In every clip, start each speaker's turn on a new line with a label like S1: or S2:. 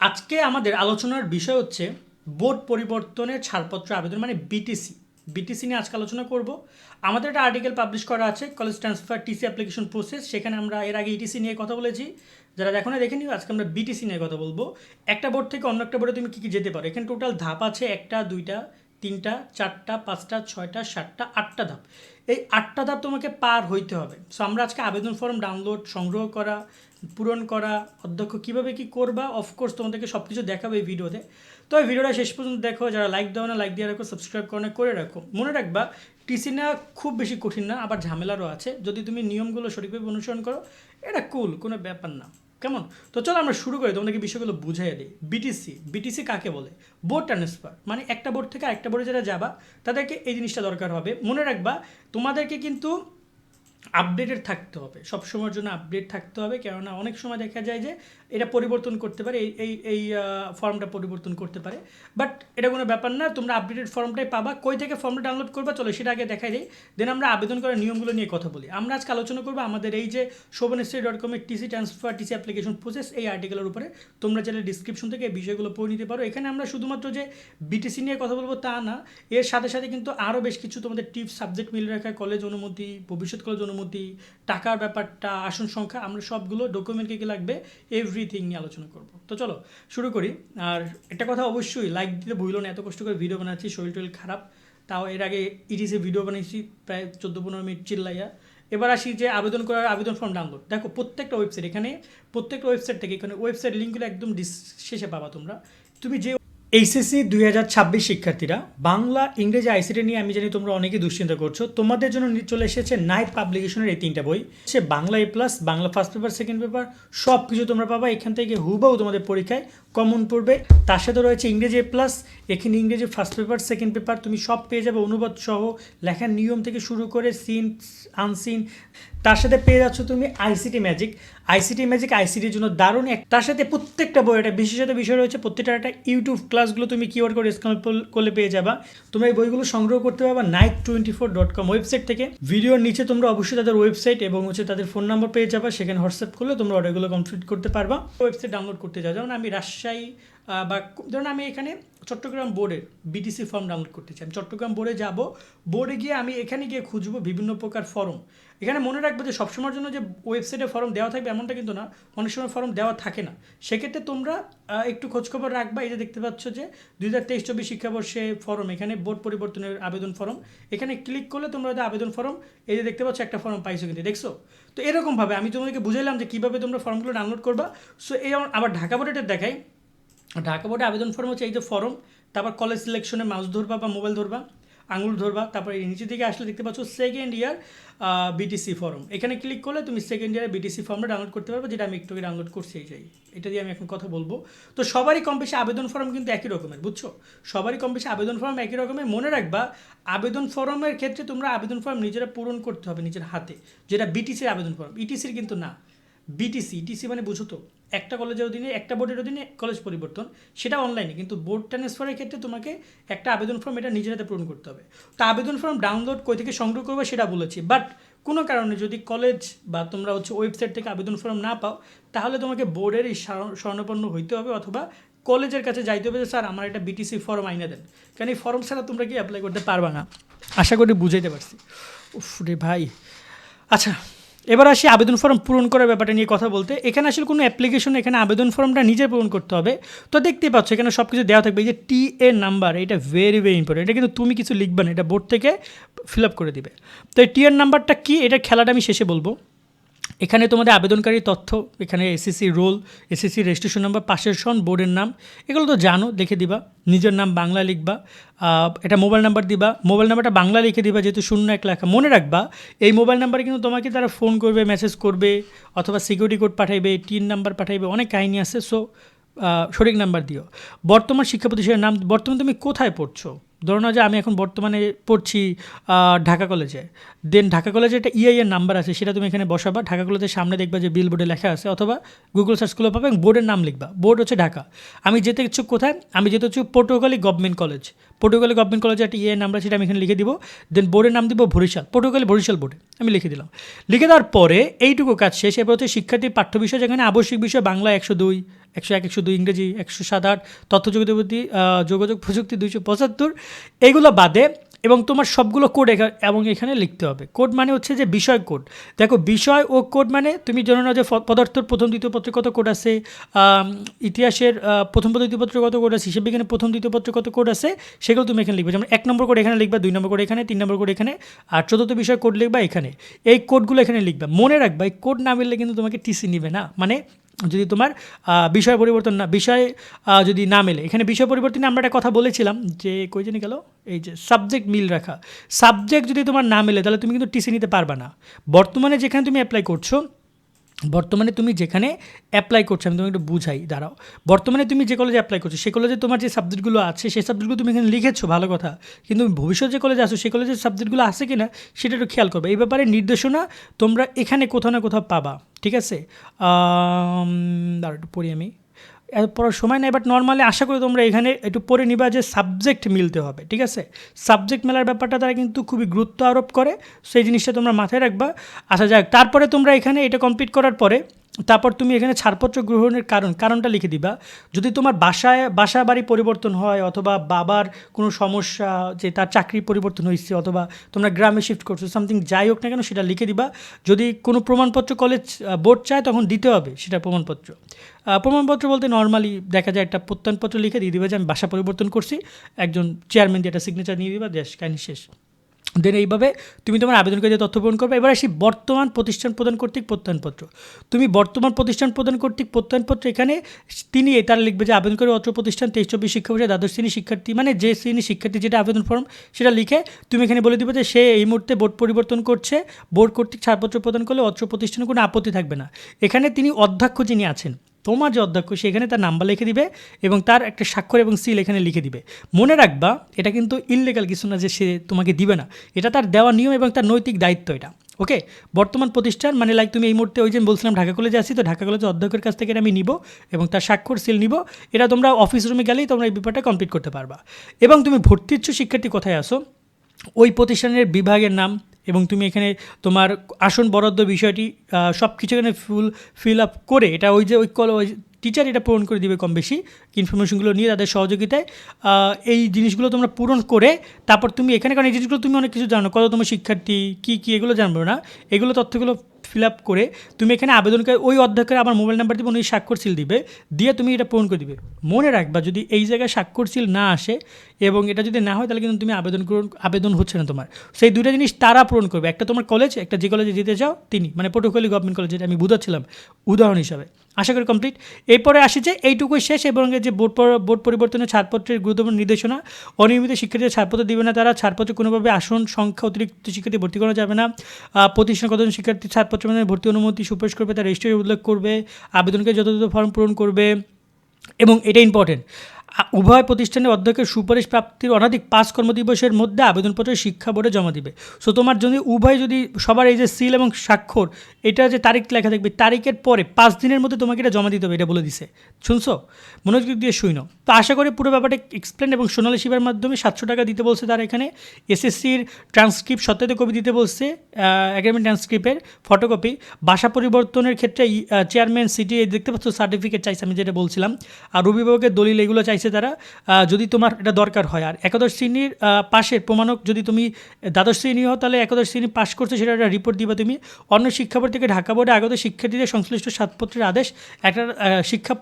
S1: আজকে আমাদের আলোচনার বিষয় হচ্ছে বোর্ড পরিবর্তনের ছাড়পত্র আবেদন মানে বিটিসি বিটিসি নিয়ে আজকে আলোচনা করব। আমাদের একটা আর্টিকেল পাবলিশ করা আছে college transfer TC application process সেখানে আমরা এর আগে ইটিসি নিয়ে কথা বলেছি। যারা দেখো না, দেখে নিও, আজকে আমরা বিটিসি নিয়ে কথা বলব। একটা বোর্ড থেকে অন্য একটা বোর্ডে তুমি কী কী যেতে পারো? এখানে টোটাল ধাপ আছে, একটা, দুইটা তিনটা, চারটা, পাঁচটা, ছয়টা, সাতটা, আটটা ধাপ। এই আটটা ধাপ তোমাকে পার হইতে হবে। সো আমরা আজকে আবেদন ফর্ম ডাউনলোড সংগ্রহ করা, পূরণ করা, অধ্যক্ষ কীভাবে কী করবা অফকোর্স তোমাদেরকে সব কিছু দেখাবে এই ভিডিওতে। তো এই ভিডিওটা শেষ পর্যন্ত দেখো, যারা লাইক দাও না লাইক দিয়ে রাখো সাবস্ক্রাইব করো না, করে রাখো। মনে রাখবা টিসি না খুব বেশি কঠিন না, আবার ঝামেলারও আছে। যদি তুমি নিয়মগুলো সঠিকভাবে অনুসরণ করো, এটা কুল কোনো ব্যাপার না। কেমন? তো চলো আমরা শুরু করি, তোমাদেরকে বিষয়গুলো বুঝাই দিই। বিটিসি বিটিসি কাকে বলে? বোর্ড ট্রান্সফার মানে একটা বোর্ড থেকে আরেকটা বোর্ডে যারা যাবা, তাদেরকে এই জিনিসটা দরকার হবে। মনে রাখবা, তোমাদেরকে কিন্তু আপডেটেড থাকতে হবে। সব সময়ের জন্য আপডেট থাকতে হবে, কেননা অনেক সময় দেখা যায় যে এটা পরিবর্তন করতে পারে, এই এই এই ফর্মটা পরিবর্তন করতে পারে। বাট এটা কোনো ব্যাপার না, তোমরা আপডেটেড ফর্মটাই পাবা, কই থেকে ফর্মটা ডাউনলোড করবা, চলো সেটা আগে দেখাই দিই। দেন আমরা আবেদন করার নিয়মগুলো নিয়ে কথা বলি। আমরা আজকে আলোচনা করব আমাদের এই যে শোভনশ্রী ডট কমের TC transfer TC application process এই আর্টিকেলের উপরে। তোমরা চাইলে ডিসক্রিপশন থেকে এই বিষয়গুলো পড়ে নিতে পারো। এখানে আমরা শুধুমাত্র যে বিটিসি নিয়ে কথা বলব তা না, এর সাথে সাথে কিন্তু আরও বেশ কিছু তোমাদের টিপস সাবজেক্ট মিলে রাখা কলেজ অনুমতি, ভবিষ্যৎ কলেজ অনুমতি টাকার ব্যাপারটা, আসন সংখ্যা, আমরা সবগুলো ডকুমেন্ট কী কী লাগবে? এভরিথিং নিয়ে আলোচনা করব। তো চলো, শুরু করি। আর একটা কথা অবশ্যই লাইক দিতে ভুলো না, এত কষ্ট করে ভিডিও বানাচ্ছি, শরীর টরীর খারাপ। তাও এর আগে ইটিসে ভিডিও বানিয়েছি, প্রায় চোদ্দ পনেরো মিনিট চিল্লাইয়া। এবার আসি যে আবেদন করার আবেদন ফর্ম ডাউনলোড দেখো, প্রত্যেকটা ওয়েবসাইট এখানে প্রত্যেকটা ওয়েবসাইট থেকে, এখানে ওয়েবসাইট লিঙ্কগুলো একদম শেষে পাবা তোমরা। তুমি যে এইচএসসি দুই হাজার ছাব্বিশ শিক্ষার্থীরা, বাংলা, ইংরেজি আইসিটি নিয়ে আমি জানি তোমরা অনেকে দুশ্চিন্তা করছ। তোমাদের জন্য চলে এসেছে নাইট পাবলিকেশনের এই তিনটা বই। সে Bangla A plus Bangla first paper second paper সব কিছু তোমরা পাবা। এখান থেকে হুবাও তোমাদের পরীক্ষায় কমন পড়বে। তার সাথে রয়েছে ইংরেজি এ প্লাস এখানে ইংরেজি ফার্স্ট পেপার সেকেন্ড পেপার তুমি সব পেয়ে যাবে। অনুবাদ সহ লেখার নিয়ম থেকে শুরু করে সিন আনসিন তার সাথে পেয়ে যাচ্ছ তুমি আইসিটি ম্যাজিক আইসিটি ম্যাজিক আইসিটির জন্য দারুণ এক তার সাথে প্রত্যেকটা বই, একটা বিশেষত বিষয় রয়েছে প্রত্যেকটা একটা ইউটিউব ক্লাসগুলো তুমি কিওয়ার করে স্ক্যান করলে পেয়ে যাবা। তোমরা এই বইগুলো সংগ্রহ করতে পারবা night twenty four dot com website থেকে। ভিডিওর নিচে তোমরা অবশ্যই তাদের ওয়েবসাইট এবং হচ্ছে তাদের ফোন নাম্বার পেয়ে যাবা, সেখানে হোয়াটসঅ্যাপ করলে তোমরা অর্ডারগুলো কমপ্লিট করতে পারবা। ওয়েবসাইট ডাউনলোড করতে যাও। যেমন আমি রাজশাহী বা ধরুন আমি এখানে চট্টগ্রাম বোর্ডের বিটিসি ফর্ম ডাউনলোড করতে চাই। আমি চট্টগ্রাম বোর্ডে যাব। বোর্ডে গিয়ে আমি এখানে গিয়ে খুঁজবো বিভিন্ন প্রকার ফর্ম এখানে মনে রাখব যে সবসময়ের জন্য যে ওয়েবসাইটে ফর্ম দেওয়া থাকবে এমনটা কিন্তু না। অনেক সময় ফর্ম দেওয়া থাকে না। সেক্ষেত্রে তোমরা একটু খোঁজখবর রাখবা। এই যে দেখতে পাচ্ছ যে দুই হাজার তেইশ চব্বিশ শিক্ষাবর্ষে ফর্ম এখানে বোর্ড পরিবর্তনের আবেদন ফর্ম এখানে ক্লিক করলে তোমরা হয়তো আবেদন ফর্ম এই যে দেখতে পাচ্ছ একটা ফর্ম পাইছো কিন্তু, দেখছ? তো এরকমভাবে আমি তোমাদেরকে বুঝাইলাম যে কীভাবে তোমরা ফর্মগুলো ডাউনলোড করবা। সো এই আবার ঢাকা বোর্ডের দেখাই। ঢাকা বোর্ডে আবেদন ফর্ম হচ্ছে, এই যে ফর্ম তারপর কলেজ সিলেকশনে মাউস ধরবা বা মোবাইল ধরবা, আঙুল ধরবা, তারপর নিচে দিকে আসলে দেখতে পাচ্ছ সেকেন্ড ইয়ার বিটিসি ফর্ম এখানে ক্লিক করলে তুমি সেকেন্ড ইয়ারে বিটিসি ফর্মটা ডাউনলোড করতে পারবে, যেটা আমি একটু ডাউনলোড করছি যাই এটা দিয়ে আমি এখন কথা বলব। তো সবারই কম বেশি আবেদন ফর্ম কিন্তু একই রকমের, বুঝছ? সবারই কম বেশি আবেদন ফর্ম একই রকমের। মনে রাখবা, আবেদন ফর্মের ক্ষেত্রে তোমরা আবেদন ফর্ম নিজেরা পূরণ করতে হবে নিজের হাতে, যেটা বিটিসির আবেদন ফর্ম ইটিসির কিন্তু না। বিটিসি ইটিসি মানে বুঝো তো, একটা কলেজের অধীনে, একটা বোর্ডের অধীনে কলেজ পরিবর্তন, সেটা অনলাইনে কিন্তু বোর্ড ট্রান্সফারের ক্ষেত্রে তোমাকে একটা আবেদন ফর্ম এটা নিজের হাতে পূরণ করতে হবে। তো আবেদন ফর্ম ডাউনলোড কই থেকে সংগ্রহ করবে সেটা বলেছি বাট কোনো কারণে যদি কলেজ বা তোমরা হচ্ছে ওয়েবসাইট থেকে আবেদন ফর্ম না পাও, তাহলে তোমাকে বোর্ডের এই স্বর্ণপন্ন হইতে হবে অথবা কলেজের কাছে যাইতে হবে যে, স্যার, আমার একটা বিটিসি ফর্ম আইনে দেন। কারণ এই ফর্ম ছাড়া তোমরা কি অ্যাপ্লাই করতে পারবা না? আশা করি বুঝাইতে পারছি। উফ রে ভাই। আচ্ছা এবার আসি আবেদন ফর্ম পূরণ করার ব্যাপারটা নিয়ে কথা বলতে। এখানে আসলে কোনো অ্যাপ্লিকেশন এখানে আবেদন ফর্মটা নিজে পূরণ করতে হবে। তো দেখতেই পাচ্ছ, এখানে সব কিছু দেওয়া থাকবে। এই যে টি এ নাম্বার এটা ভেরি ভেরি ইম্পর্টেন্ট এটা কিন্তু তুমি কিছু লিখবে না, এটা বোর্ড থেকে ফিল আপ করে দিবে। তো এই টি এর নাম্বারটা কী? এটা খেলাটা আমি শেষে বলব। এখানে তোমাদের আবেদনকারী তথ্য, এখানে SSC roll, SSC registration number পাশের সন বোর্ডের নাম, এগুলো তো জানো লিখে দিবা। নিজের নাম বাংলা লিখবা। এটা মোবাইল নাম্বার দিবা। মোবাইল নাম্বারটা বাংলা লিখে দিবা, যেহেতু শূন্য এক লেখা। মনে রাখবা, এই মোবাইল নাম্বারে কিন্তু তোমাকে তারা ফোন করবে মেসেজ করবে, অথবা সিকিউরিটি কোড পাঠাইবে টিন নাম্বার পাঠাইবে, অনেক কাহিনী আছে। সো সঠিক নাম্বার দিও। বর্তমান শিক্ষা প্রতিষ্ঠানের নাম, বর্তমানে তুমি কোথায় পড়ছো? ধরো না যে আমি এখন বর্তমানে পড়ছি ঢাকা কলেজে। দেন ঢাকা কলেজে একটা ইআই এর নাম্বার আছে, সেটা তুমি এখানে বসাবা। ঢাকা কলেজের সামনে দেখবা যে বিল বোর্ডে লেখা আছে, অথবা গুগল সার্চ করলে পাবে এবং বোর্ডের নাম লিখবা। বোর্ড হচ্ছে ঢাকা। আমি যেতে ইচ্ছুক কোথায়? আমি যেতে ইচ্ছুক Patuakhali government college Patuakhali government কলেজে একটা ইআই নাম্বার সেটা আমি এখানে লিখে দিব। দেন বোর্ডের নাম দিব বরিশাল। পটুয়াখালী বরিশাল বোর্ডে আমি লিখে দিলাম। লিখে দেওয়ার পরে এইটুকু কাজ শেষ। এবার হচ্ছে শিক্ষার্থীর পাঠ্য বিষয়, যেখানে আবশ্যিক বিষয় বাংলা একশো দুই। একশো এক, একশো দুই ইংরেজি, একশো সাত, আট তথ্য যোগাযোগ যোগাযোগ প্রযুক্তি দুইশো পঁচাত্তর, এগুলো বাদে এবং তোমার সবগুলো কোড এবং এখানে লিখতে হবে। কোড মানে হচ্ছে যে বিষয় কোড। দেখো, বিষয় ও কোড মানে তুমি জানো না যে পদার্থর প্রথম, দ্বিতীয় পত্রে কত কোড আছে ইতিহাসের প্রথম দ্বিতীয় পত্রে কত কোড আছে হিসেব বিজ্ঞানের প্রথম, দ্বিতীয় পত্রে কত কোড আছে, সেগুলো তুমি এখানে লিখবে। যেমন এক নম্বর কোড এখানে লিখবা, দুই নম্বর কোড এখানে, তিন নম্বর কোড এখানে, আর চতুর্থ বিষয় কোড লিখবা এখানে। এই কোডগুলো এখানে লিখবা। মনে রাখবা, এই কোড না মিললে কিন্তু তোমাকে টিসি নিবে না। মানে যদি তোমার বিষয় পরিবর্তন না, বিষয় যদি না মেলে। এখানে বিষয় পরিবর্তনে আমরা একটা কথা বলেছিলাম যে, কই জানি গেল? এই যে সাবজেক্ট মিল রাখা। সাবজেক্ট যদি তোমার না মেলে, তাহলে তুমি কিন্তু টিসি নিতে পারবা না। বর্তমানে যেখানে তুমি অ্যাপ্লাই করছ বর্তমানে তুমি যেখানে অ্যাপ্লাই করছ, আমি তোমাকে একটু বুঝাই, দাঁড়াও। বর্তমানে তুমি যে কলেজে অ্যাপ্লাই করছ, সে কলেজে তোমার যে সাবজেক্টগুলো আছে সেই সাবজেক্টগুলো তুমি এখানে লিখেছো, ভালো কথা। কিন্তু ভবিষ্যৎ যে কলেজে আসো সে কলেজের সাবজেক্টগুলো আছে কি না সেটা একটু খেয়াল করবে। এই ব্যাপারে নির্দেশনা তোমরা এখানে কোথাও না কোথাও পাবা, ঠিক আছে? দাঁড়া একটু পড়ি আমি। পড়ার সময় নেই বাট নর্মালি আশা করি তোমরা এখানে একটু পড়ে নিবা যে সাবজেক্ট মিলতে হবে, ঠিক আছে? সাবজেক্ট মেলার ব্যাপারটা তারা কিন্তু খুবই গুরুত্ব আরোপ করে, সেই জিনিসটা তোমরা মাথায় রাখবা। আসা যাক, তারপরে তোমরা এখানে এটা কমপ্লিট করার পরে তারপর তুমি এখানে ছাড়পত্র গ্রহণের কারণ, কারণটা লিখে দিবা। যদি তোমার বাসায় বাসা বাড়ি পরিবর্তন হয় অথবা বাবার কোনো সমস্যা, যে তার চাকরি পরিবর্তন হয়েছে অথবা তোমরা গ্রামে শিফট করছ সামথিং যাই হোক না কেন সেটা লিখে দিবা। যদি কোনো প্রমাণপত্র কলেজ বোর্ড চায় তখন দিতে হবে সেটা প্রমাণপত্র। প্রমাণপত্র বলতে নর্মালি দেখা যায় একটা প্রত্যয়নপত্র লিখে দিয়ে দিবে যে আমি বাসা পরিবর্তন করছি, একজন চেয়ারম্যান দিয়ে একটা সিগনেচার নিয়ে দিবা দেশ কাহিনী শেষ। দেন এইভাবে তুমি তোমার আবেদনকারী তথ্য পূরণ করবে, এবার আসি বর্তমান প্রতিষ্ঠান প্রদান কর্তৃক প্রত্যয়নপত্র। তুমি বর্তমান প্রতিষ্ঠান প্রদান কর্তৃক প্রত্যয়নপত্র এখানে তিনি তার লিখবে যে আবেদনকারী অত্র প্রতিষ্ঠান তেইশ চব্বিশ শিক্ষাবর্ষে দ্বাদশ শ্রেণি শিক্ষার্থী মানে যে শ্রেণি শিক্ষার্থী যেটা আবেদন ফর্ম সেটা লিখে তুমি এখানে বলে দিবে যে সে এই মুহূর্তে বোর্ড পরিবর্তন করছে, বোর্ড কর্তৃক ছাড়পত্র প্রদান করলে অত্র প্রতিষ্ঠানে কোনো আপত্তি থাকবে না। এখানে তিনি অধ্যক্ষ যিনি আছেন তোমার যে অধ্যক্ষ সেখানে তার নাম্বার লিখে দিবে এবং তার একটা স্বাক্ষর এবং সিল এখানে লিখে দিবে। মনে রাখবা, এটা কিন্তু ইললিগাল কিছু না যে সে তোমাকে দিবে না। এটা তার দেওয়া নিয়ম এবং তার নৈতিক দায়িত্ব এটা। ওকে? বর্তমান প্রতিষ্ঠান মানে লাইক তুমি এই মুহূর্তে ওই যে বলছিলাম, ঢাকা কলেজে আসি তো ঢাকা কলেজের অধ্যক্ষের কাছ থেকে আমি নিব এবং তার স্বাক্ষর সিল নিব। এটা তোমরা অফিস রুমে গেলেই তোমরা এই ব্যাপারটা কমপ্লিট করতে পারবা। এবং তুমি ভর্তি ইচ্ছুক শিক্ষার্থী কোথায় আসো ওই প্রতিষ্ঠানের বিভাগের নাম এবং তুমি এখানে তোমার আসন বরাদ্দ বিষয়টি সব কিছু এখানে ফুল ফিল আপ করে এটা ওই যে ওই কল ওই টিচার এটা পূরণ করে দিবে কম বেশি ইনফরমেশনগুলো নিয়ে তাদের সহযোগিতায়। এই জিনিসগুলো তোমরা পূরণ করে তারপর তুমি এখানে, কারণ এই জিনিসগুলো তুমি অনেক কিছু জানো, কত তোমার শিক্ষার্থী, কী কী এগুলো জানব না, এগুলো তথ্যগুলো ফিল আপ করে তুমি এখানে আবেদনকারী ওই অধ্যক্ষের আমার মোবাইল নাম্বার দিবে, উনি স্বাক্ষর সিল দিবে, দিয়ে তুমি এটা পূরণ করে দিবে। মনে রাখবা, যদি এই জায়গায় স্বাক্ষর সিল না আসে এবং এটা যদি না হয়, তাহলে কিন্তু তুমি আবেদন আবেদন হচ্ছে না তোমার। সেই দুইটা জিনিস তারা পূরণ করবে। একটা তোমার কলেজ একটা যে কলেজে যেতে চাও, তিনি মানে পটুখালী গভর্নমেন্ট কলেজ যেটা আমি বুঝাচ্ছিলাম, উদাহরণ হিসাবে। আশা করি কমপ্লিট এরপরে আসি যে এইটুকুই শেষ এবং যে বোর্ড বোর্ড পরিবর্তনের ছাড়পত্রের গুরুত্বপূর্ণ নির্দেশনা, অনিয়মিত শিক্ষার্থীদের ছাড়পত্র দেবে না তারা, ছাড়পত্রে কোনোভাবে আসন সংখ্যা অতিরিক্ত শিক্ষার্থী ভর্তি করা যাবে না। প্রতিষ্ঠান কতজন শিক্ষার্থী ছাড়পত্র মানে ভর্তি অনুমতি সুপারিশ করবে তার রেজিস্ট্রি উল্লেখ করবে আবেদনকে যথাযথ ফর্ম পূরণ করবে এবং এটা ইম্পর্টেন্ট উভয় প্রতিষ্ঠানের অধ্যক্ষের সুপারিশ প্রাপ্তির অনাধিক পাঁচ কর্মদিবসের মধ্যে আবেদনপত্র শিক্ষা বোর্ডে জমা দিবে। সো তোমার যদি, উভয় যদি সবার এই যে সিল এবং স্বাক্ষর, এটা যে তারিখ লেখা থাকবে, তারিখের পরে পাঁচ দিনের মধ্যে তোমাকে এটা জমা দিতে হবে, এটা বলে দিছে। শুনছো? মনোযোগ দিয়ে শুইনো তো আশা করি পুরো ব্যাপারটা এক্সপ্লেন এবং সোনালী শিবের মাধ্যমে সাতশো টাকা দিতে বলছে তারা এখানে। এসএসসির ট্রান্সক্রিপ্ট সত্যায়িত কপি দিতে বলছে। অ্যাগ্রিমেন্ট ট্রান্সক্রিপ্টের ফটোকপি বাসা পরিবর্তনের ক্ষেত্রে চেয়ারম্যান সিটি দেখতে পাচ্ছ সার্টিফিকেট চাইছে, আমি যেটা বলছিলাম। আর অভিভাবকের দলিল এগুলো চাইছে তারা যদি তোমার এটা দরকার হয়। আর একাদশ শ্রেণির পাশের প্রমাণক যদি তুমি দ্বাদশ শ্রেণি হও, তাহলে একাদশ শ্রেণি পাশ করছ, সেটা একটা রিপোর্ট দিবা তুমি। অন্য শিক্ষা বোর্ড থেকে ঢাকা বোর্ডে আগত শিক্ষার্থীদের সংশ্লিষ্ট সাতপত্রের আদেশ, একটা শিক্ষা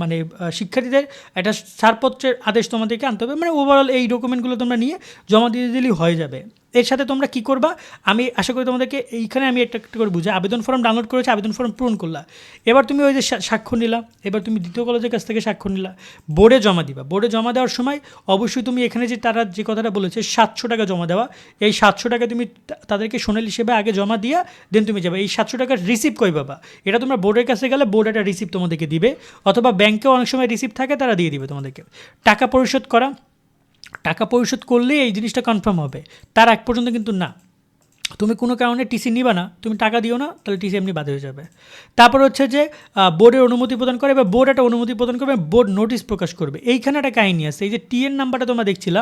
S1: মানে শিক্ষার্থীদের একটা ছাড়পত্রের আদেশ তোমাদেরকে আনতে হবে। মানে ওভারঅল এই ডকুমেন্টগুলো তোমরা নিয়ে জমা দিয়ে দিলেই হয়ে যাবে। এর সাথে তোমরা কি করবা? আমি আশা করি তোমাদেরকে এইখানে আমি একটা একটা করে বুঝি আবেদন ফর্ম ডাউনলোড করেছি, আবেদন ফর্ম পূরণ করলা। এবার তুমি ওই যে স্বাক্ষর নিলা, এবার তুমি দ্বিতীয় কলেজের কাছ থেকে স্বাক্ষর নিলা। বোর্ডে জমা দিবা। বোর্ডে জমা দেওয়ার সময় অবশ্যই তুমি এখানে যে তারা যে কথাটা বলেছে, সাতশো টাকা জমা দেওয়া। এই সাতশো টাকা তুমি তাদেরকে সোনাল হিসেবে আগে জমা দিয়া দেন তুমি যাবে। এই সাতশো টাকার রিসিভ কই পাবা? এটা তোমরা বোর্ডের কাছে গেলে বোর্ড একটা রিসিভ তোমাদেরকে দিবে। অথবা ব্যাংকেও অনেক সময় রিসিভ থাকে, তারা দিয়ে দিবে তোমাদেরকে। টাকা পরিশোধ করা। টাকা পরিশোধ করলে এই জিনিসটা কনফার্ম হবে। তার এক পর্যন্ত কিন্তু না। তুমি কোনো কারণে টিসি নিবা না, তুমি টাকা দিও না, তাহলে টিসি এমনি বাদ হয়ে যাবে। তারপর হচ্ছে যে বোর্ডের অনুমতি প্রদান করে বা বোর্ড একটা অনুমতি প্রদান করবে, বোর্ড নোটিশ প্রকাশ করবে। এইখানে একটা কাহিনী আছে, এই যে টিএন নাম্বারটা তোমরা দেখছিলা,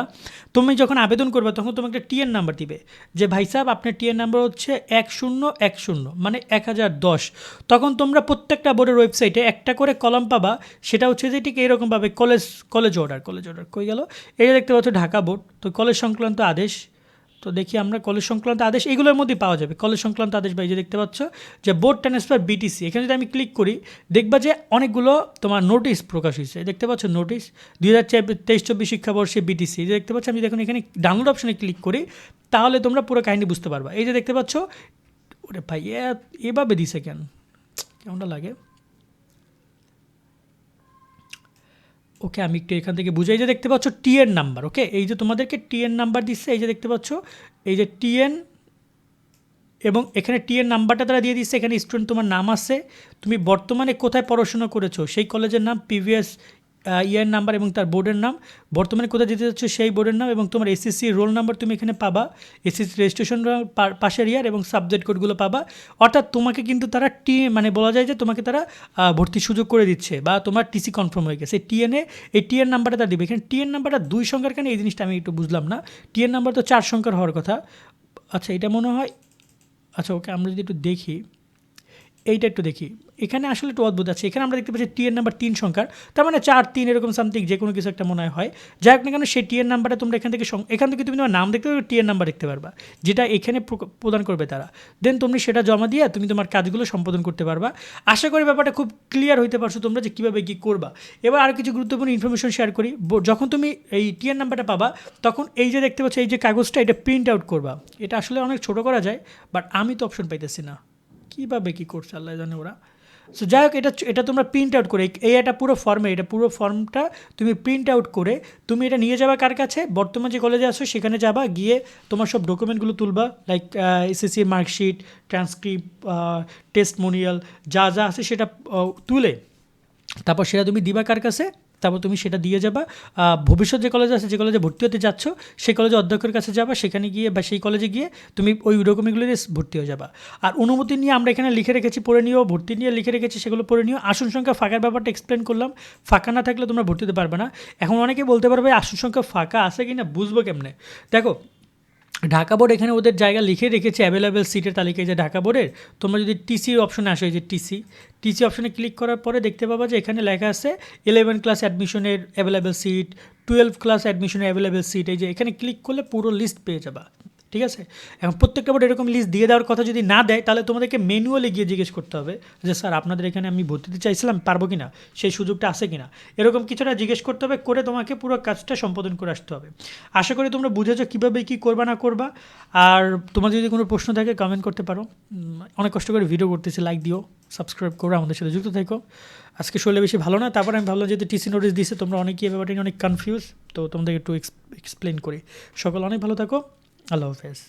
S1: তুমি যখন আবেদন করবে তখন তোমাকে একটা টিএন নাম্বার দিবে। যে, ভাই সাহেব, আপনার টিএন নাম্বার হচ্ছে এক শূন্য এক শূন্য মানে এক হাজার দশ। তখন তোমরা প্রত্যেকটা বোর্ডের ওয়েবসাইটে একটা করে কলম পাবা, সেটা হচ্ছে যে ঠিক এইরকমভাবে college college order college order কই গেল? এই দেখতে পাচ্ছ, ঢাকা বোর্ড, তো কলেজ সংক্রান্ত আদেশ তো দেখি আমরা কলেজ সংক্রান্ত আদেশ এগুলোর মধ্যে পাওয়া যাবে। কলেজ সংক্রান্ত আদেশ বা এই যে দেখতে পাচ্ছ যে বোর্ড ট্রান্সফার বিটিসি এখানে যদি আমি ক্লিক করি, দেখবা যে অনেকগুলো তোমার নোটিশ প্রকাশ হয়েছে। দেখতে পাচ্ছ নোটিশ দুই হাজার তেইশ চব্বিশ শিক্ষাবর্ষে বিটিসি যে দেখতে পাচ্ছ, আমি দেখুন এখানে ডাউনলোড অপশনে ক্লিক করি, তাহলে তোমরা পুরো কাহিনী বুঝতে পারবা। এই যে দেখতে পাচ্ছ, ওরে ভাই এভাবে দিছে কেন? কেমনটা লাগে? ওকে আমি একটু এখান থেকে বুঝাই যে দেখতে পাচ্ছ টিএন নাম্বার ওকে এই যে তোমাদেরকে টিএন নাম্বার দিচ্ছে, এই যে দেখতে পাচ্ছ? এই যে টিএন এবং এখানে টিএন নাম্বারটা তারা দিয়ে দিচ্ছে, এখানে স্টুডেন্ট তোমার নাম আছে। তুমি বর্তমানে কোথায় পড়াশোনা করেছ? সেই কলেজের নাম প্রিভিয়াস ইয়ার নাম্বার এবং তার বোর্ডের নাম। বর্তমানে কোথায় যেতে যাচ্ছ সেই বোর্ডের নাম এবং তোমার এসএসসি রোল নাম্বার তুমি এখানে পাবা। এসএসসি রেজিস্ট্রেশন পাশের ইয়ার এবং সাবজেক্ট কোডগুলো পাবা। অর্থাৎ তোমাকে কিন্তু তারা টি মানে বলা যায় যে তোমাকে তারা ভর্তির সুযোগ করে দিচ্ছে বা তোমার টিসি কনফার্ম হয়ে গেছে। টিএনএ এই টিএন নাম্বারটা তারা দিবে। এখানে টিএন নাম্বারটা দুই সংখ্যার কেন এই জিনিসটা আমি একটু বুঝলাম না। টিএন নাম্বার তো চার সংখ্যার হওয়ার কথা। আচ্ছা এটা মনে হয় আচ্ছা ওকে, আমরা যদি একটু দেখি। এইটা একটু দেখি। এখানে আসলে একটু অদ্ভুত আছে। এখানে আমরা দেখতে পাচ্ছি টিএন নাম্বার তিন সংখ্যার। তার মানে চার, তিন এরকম সামথিং যে কোনো কিছু একটা মনে হয়। যাই হোক না কেন, সেই টিএন নাম্বারটা তোমরা এখান থেকে এখান থেকে তুমি তোমার নাম দেখতে পারবে টিএন নাম্বার দেখতে পারবা, যেটা এখানে প্রদান করবে তারা। দেন তুমি সেটা জমা দিয়ে তুমি তোমার কাজগুলো সম্পাদন করতে পারবা। আশা করি ব্যাপারটা খুব ক্লিয়ার হইতে পারছ তোমরা যে কীভাবে কী করবা। এবার আরও কিছু গুরুত্বপূর্ণ ইনফরমেশন শেয়ার করি। যখন তুমি এই টিএন নাম্বারটা পাবা, তখন এই যে দেখতে পাচ্ছ, এই যে কাগজটা, এটা প্রিন্ট আউট করবা। এটা আসলে অনেক ছোট করা যায় বাট আমি তো অপশন পাইতেছি না। কীভাবে কী করছে, আল্লাহ জানে ওরা। সো যাই হোক এটা এটা তোমরা প্রিন্ট আউট করে, এই একটা পুরো ফর্মে এটা পুরো ফর্মটা তুমি প্রিন্ট আউট করে, তুমি এটা নিয়ে যাবা কার কাছে? বর্তমান যে কলেজে আসো সেখানে যাবা, গিয়ে তোমার সব ডকুমেন্টগুলো তুলবা like SSC marksheet transcript testimonial যা যা আছে সেটা তুলে, তারপর সেটা তুমি দিবা কার কাছে? তারপর তুমি সেটা দিয়ে যাবা। ভবিষ্যৎ যে কলেজ আছে, যে কলেজে ভর্তি হতে যাচ্ছ সেই কলেজে অধ্যক্ষের কাছে যাবা, সেখানে গিয়ে বা সেই কলেজে গিয়ে তুমি ওই দিয়ে ভর্তি হয়ে যাবা। আর অনুমতি নিয়ে আমরা এখানে লিখে রেখেছি, পড়ে নিও, ভর্তি নিয়ে লিখে রেখেছি, সেগুলো পড়ে নিও। আসন সংখ্যা ফাঁকার ব্যাপারটা এক্সপ্লেন করলাম। ফাঁকা না থাকলে তোমরা ভর্তি হতে পারবে না। এখন অনেকে বলতে পারবে, আসন সংখ্যা ফাঁকা আছে কি না বুঝব কেমনে? দেখো ঢাকা বোর্ড এখানে ওদের জায়গা লিখে রেখেছে অ্যাভেলেবেল সিটের তালিকায় যে ঢাকা বোর্ডের, তোমরা যদি টিসি অপশনে আসো যে টিসি টিসি অপশনে ক্লিক করার পরে দেখতে পাবা যে এখানে লেখা আছে ইলেভেন ক্লাস অ্যাডমিশনের অ্যাভেলেবেল সিট টুয়েলভ ক্লাস অ্যাডমিশনের অ্যাভেলেবেল সিট এই যে এখানে ক্লিক করলে পুরো লিস্ট পেয়ে যাবা। ঠিক আছে? এখন প্রত্যেকটা বোর্ড এরকম লিস্ট দিয়ে দেওয়ার কথা যদি না দেয়, তাহলে তোমাদেরকে ম্যানুয়ালি গিয়ে জিজ্ঞেস করতে হবে যে, স্যার, আপনাদের এখানে আমি ভর্তিতে চাইছিলাম, পারব কি না সেই সুযোগটা আছে কি না এরকম কিছুটা জিজ্ঞেস করতে হবে, করে তোমাকে পুরো কাজটা সম্পাদন করে আসতে হবে। আশা করি তোমরা বুঝেছ কীভাবে কী করবা, না করবা। আর তোমার যদি কোনো প্রশ্ন থাকে কমেন্ট করতে পারো। অনেক কষ্ট করে ভিডিও করতেছি লাইক দিও সাবস্ক্রাইব করো, আমাদের সাথে যুক্ত থেকো। আজকে শরীরে বেশি ভালো না, তারপর আমি ভাবলাম যেহেতু টিসি নোটিস দিছে, তোমরা অনেকেই ব্যাপারটা নিয়ে অনেক কনফিউজ তো তোমাদেরকে একটু এক্সপ্লেন করি। সকল অনেক ভালো থাকো। আল্লাহ হাফেজ